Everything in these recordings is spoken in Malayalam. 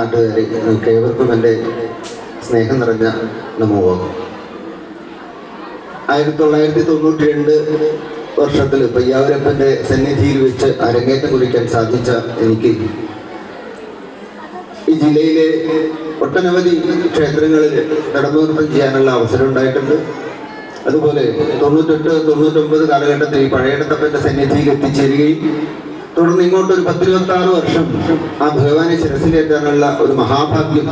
നാട്ടുകാരെ കേവർക്കും എന്റെ സ്നേഹം നിറഞ്ഞ നമോവാകും ആയിരത്തി തൊള്ളായിരത്തി തൊണ്ണൂറ്റി രണ്ട് വർഷത്തിൽ പയ്യാവരപ്പന്റെ സന്നിധിയിൽ വെച്ച് അരങ്ങേറ്റം കുറിക്കാൻ സാധിച്ച എനിക്ക് ഈ ജില്ലയിലെ ഒട്ടനവധി ക്ഷേത്രങ്ങളിൽ നടന്നുനൃത്തം ചെയ്യാനുള്ള അവസരം ഉണ്ടായിട്ടുണ്ട്. അതുപോലെ തൊണ്ണൂറ്റെട്ട് തൊണ്ണൂറ്റൊമ്പത് കാലഘട്ടത്തിൽ പഴയടത്തപ്പന്റെ സന്നിധിയിൽ എത്തിച്ചേരുകയും തുടർന്ന് ഇങ്ങോട്ട് ഒരു പത്തിരുപത്തി ആറ് വർഷം ആ ഭഗവാനെ ശിരസിലേറ്റാനുള്ള ഒരു മഹാഭാഗ്യം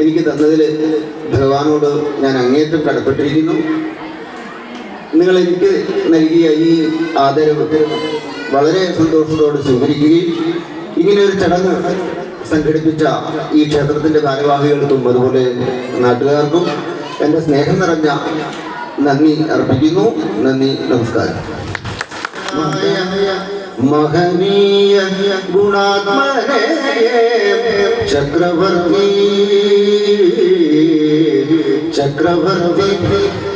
എനിക്ക് തന്നതിൽ ഭഗവാനോട് ഞാൻ അങ്ങേറ്റം കടപ്പെട്ടിരിക്കുന്നു. നിങ്ങൾ എനിക്ക് നൽകിയ ഈ ആദരവ് വളരെ സന്തോഷത്തോടെ സ്വീകരിക്കുകയും ഇങ്ങനെ ഒരു ചടങ്ങ് സംഘടിപ്പിച്ച ഈ ക്ഷേത്രത്തിന്റെ ഭാരവാഹികൾക്കും അതുപോലെ നാട്ടുകാർക്കും എന്റെ സ്നേഹം നിറഞ്ഞ നന്ദി അർപ്പിക്കുന്നു. നന്ദി നമസ്കാരം. மகனீய குணாத்மனே சக்கரவர்த்தி. சக்கரவர்த்தி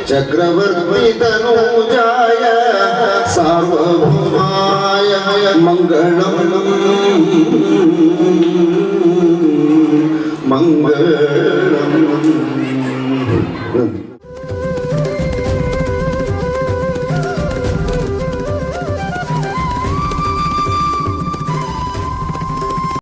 சக்கரவர்த்தி தனுஜாய சார்வபௌமாய மங்களம். மங்களம்.